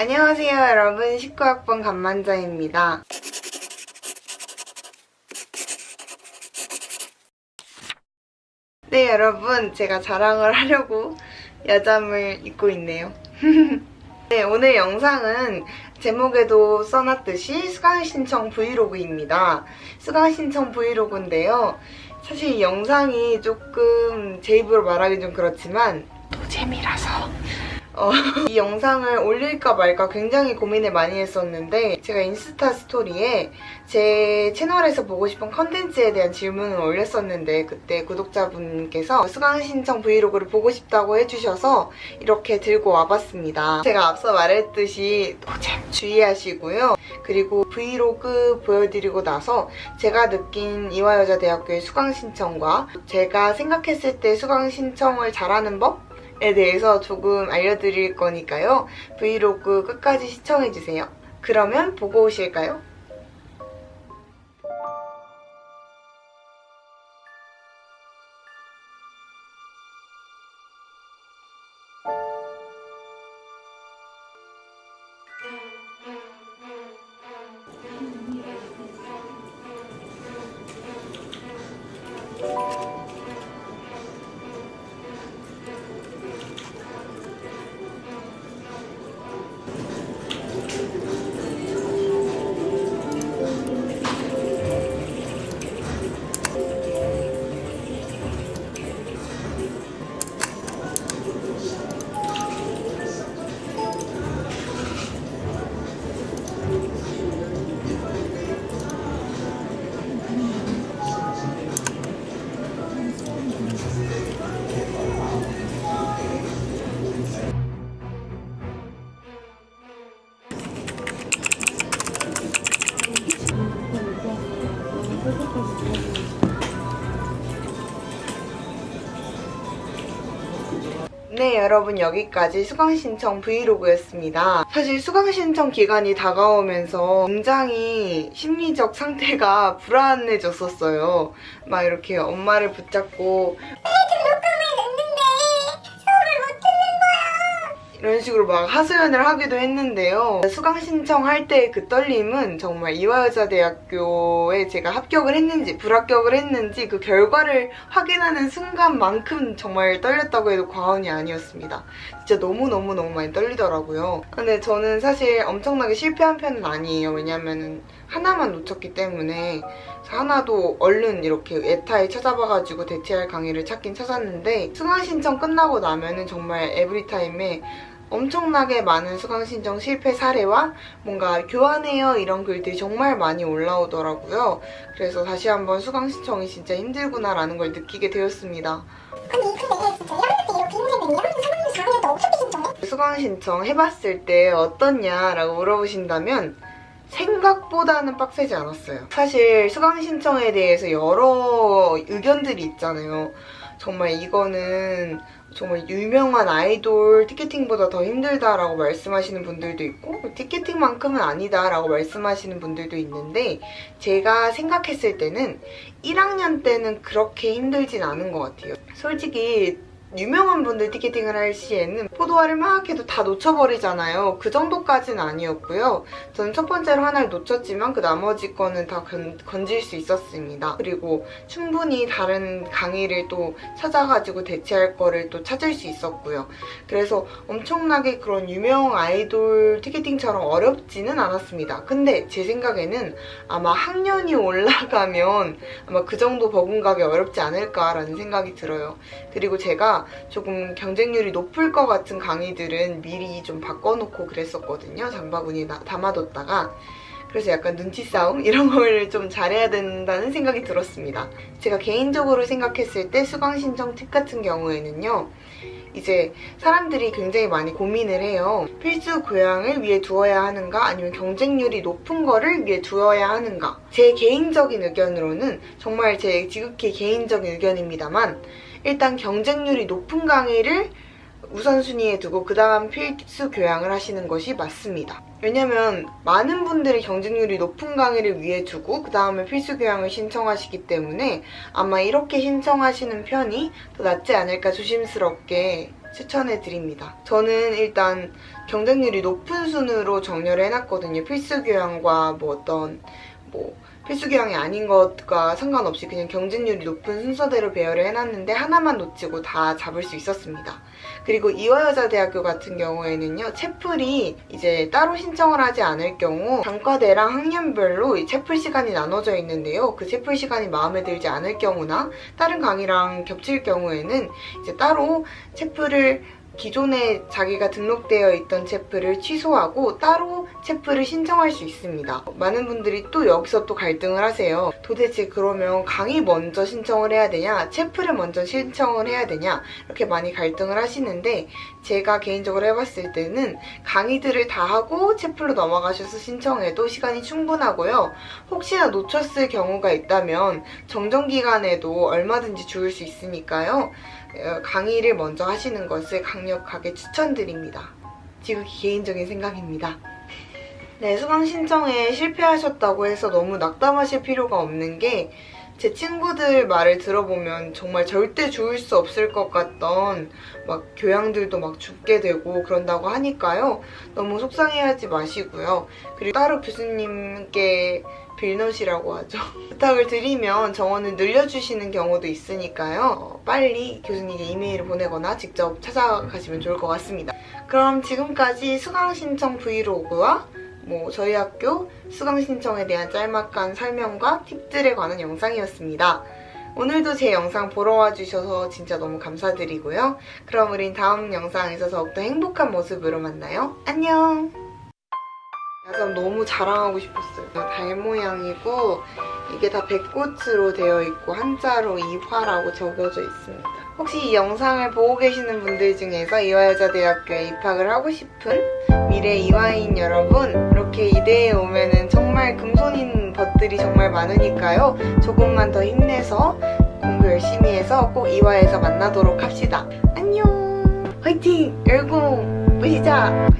안녕하세요 여러분 19학번 감만자입니다. 네 여러분 제가 자랑을 하려고 야잠을 입고 있네요. 네 오늘 영상은 제목에도 써놨듯이 수강 신청 브이로그입니다. 수강 신청 브이로그인데요. 사실 이 영상이 조금 제 입으로 말하기 좀 그렇지만 노잼이라서 어, 이 영상을 올릴까 말까 굉장히 고민을 많이 했었는데 제가 인스타 스토리에 제 채널에서 보고 싶은 컨텐츠에 대한 질문을 올렸었는데 그때 구독자분께서 수강 신청 브이로그를 보고 싶다고 해주셔서 이렇게 들고 와봤습니다. 제가 앞서 말했듯이 노잼 주의하시고요. 그리고 브이로그 보여드리고 나서 제가 느낀 이화여자대학교의 수강 신청과 제가 생각했을 때 수강 신청을 잘하는 법 에 대해서 조금 알려드릴 거니까요. 브이로그 끝까지 시청해주세요. 그러면 보고 오실까요? 네, 여러분 여기까지 수강 신청 브이로그였습니다. 사실 수강 신청 기간이 다가오면서 굉장히 심리적 상태가 불안해졌었어요. 막 이렇게 엄마를 붙잡고 이런 식으로 막 하소연을 하기도 했는데요. 수강 신청할 때 그 떨림은 정말 이화여자대학교에 제가 합격을 했는지 불합격을 했는지 그 결과를 확인하는 순간만큼 정말 떨렸다고 해도 과언이 아니었습니다. 진짜 너무너무너무 많이 떨리더라고요. 근데 저는 사실 엄청나게 실패한 편은 아니에요. 왜냐면은 하나만 놓쳤기 때문에 하나도 얼른 이렇게 에타에 찾아봐가지고 대체할 강의를 찾긴 찾았는데 수강 신청 끝나고 나면은 정말 에브리타임에 엄청나게 많은 수강 신청 실패 사례와 뭔가 교환해요 이런 글들이 정말 많이 올라오더라고요. 그래서 다시 한번 수강 신청이 진짜 힘들구나 라는 걸 느끼게 되었습니다. 아니 근데 진짜 1학년 때 이렇게 힘들면 2학년, 3학년, 4학년 때 어떻게 신청해? 수강 신청 해봤을 때 어떻냐라고 물어보신다면 생각보다는 빡세지 않았어요. 사실 수강 신청에 대해서 여러 의견들이 있잖아요. 정말 이거는 정말 유명한 아이돌 티켓팅보다 더 힘들다라고 말씀하시는 분들도 있고 티켓팅만큼은 아니다라고 말씀하시는 분들도 있는데 제가 생각했을 때는 1학년 때는 그렇게 힘들진 않은 것 같아요. 솔직히 유명한 분들 티켓팅을 할 시에는 포도알을 막 해도 다 놓쳐버리잖아요. 그 정도까지는 아니었고요. 저는 첫 번째로 하나를 놓쳤지만 그 나머지 거는 다 건, 건질 수 있었습니다. 그리고 충분히 다른 강의를 또 찾아가지고 대체할 거를 또 찾을 수 있었고요. 그래서 엄청나게 그런 유명 아이돌 티켓팅처럼 어렵지는 않았습니다. 근데 제 생각에는 아마 학년이 올라가면 아마 그 정도 버금가기 어렵지 않을까라는 생각이 들어요. 그리고 제가 조금 경쟁률이 높을 것 같은 강의들은 미리 좀 바꿔놓고 그랬었거든요. 장바구니에 나- 담아뒀다가. 그래서 약간 눈치 싸움 이런 걸 좀 잘해야 된다는 생각이 들었습니다. 제가 개인적으로 생각했을 때 수강 신청 팁 같은 경우에는요. 이제 사람들이 굉장히 많이 고민을 해요. 필수 교양을 위해 두어야 하는가 아니면 경쟁률이 높은 거를 위해 두어야 하는가. 제 개인적인 의견으로는 정말 제 지극히 개인적인 의견입니다만 일단 경쟁률이 높은 강의를 우선순위에 두고 그 다음 필수 교양을 하시는 것이 맞습니다. 왜냐면 많은 분들이 경쟁률이 높은 강의를 위해 두고 그 다음에 필수 교양을 신청하시기 때문에 아마 이렇게 신청하시는 편이 더 낫지 않을까 조심스럽게 추천해 드립니다. 저는 일단 경쟁률이 높은 순으로 정렬을 해놨거든요. 필수 교양과 뭐 어떤 뭐 필수 교양이 아닌 것과 상관없이 그냥 경쟁률이 높은 순서대로 배열을 해놨는데 하나만 놓치고 다 잡을 수 있었습니다. 그리고 이화여자대학교 같은 경우에는요, 채플이 이제 따로 신청을 하지 않을 경우 단과대랑 학년별로 이 채플 시간이 나눠져 있는데요. 그 채플 시간이 마음에 들지 않을 경우나 다른 강의랑 겹칠 경우에는 이제 따로 채플을 기존에 자기가 등록되어 있던 채플을 취소하고 따로 채플을 신청할 수 있습니다. 많은 분들이 또 여기서 또 갈등을 하세요. 도대체 그러면 강의 먼저 신청을 해야 되냐, 채플을 먼저 신청을 해야 되냐, 이렇게 많이 갈등을 하시는데 제가 개인적으로 해봤을 때는 강의들을 다 하고 채플로 넘어가셔서 신청해도 시간이 충분하고요. 혹시나 놓쳤을 경우가 있다면 정정 기간에도 얼마든지 주울 수 있으니까요. 어, 강의를 먼저 하시는 것을 강력 하게 추천드립니다. 지극히 개인적인 생각입니다. 네, 수강 신청에 실패하셨다고 해서 너무 낙담하실 필요가 없는 게 제 친구들 말을 들어보면 정말 절대 주울 수 없을 것 같던 막 교양들도 막 죽게 되고 그런다고 하니까요. 너무 속상해하지 마시고요. 그리고 따로 교수님께 빌넛이라고 하죠. 부탁을 드리면 정원을 늘려주시는 경우도 있으니까요. 어, 빨리 교수님께 이메일을 보내거나 직접 찾아가시면 좋을 것 같습니다. 그럼 지금까지 수강 신청 브이로그와 뭐 저희 학교 수강 신청에 대한 짤막한 설명과 팁들에 관한 영상이었습니다. 오늘도 제 영상 보러 와주셔서 진짜 너무 감사드리고요. 그럼 우린 다음 영상에서 더욱더 행복한 모습으로 만나요. 안녕! 약간 너무 자랑하고 싶었어요. 달 모양이고 이게 다 백꽃으로 되어 있고 한자로 이화라고 적혀져 있습니다. 혹시 이 영상을 보고 계시는 분들 중에서 이화여자대학교에 입학을 하고 싶은 미래 이화인 여러분 이렇게 이대에 오면은 정말 금손인 것들이 정말 많으니까요. 조금만 더 힘내서 공부 열심히 해서 꼭 이화에서 만나도록 합시다. 안녕! 화이팅! 열공! 보시자! 화이팅!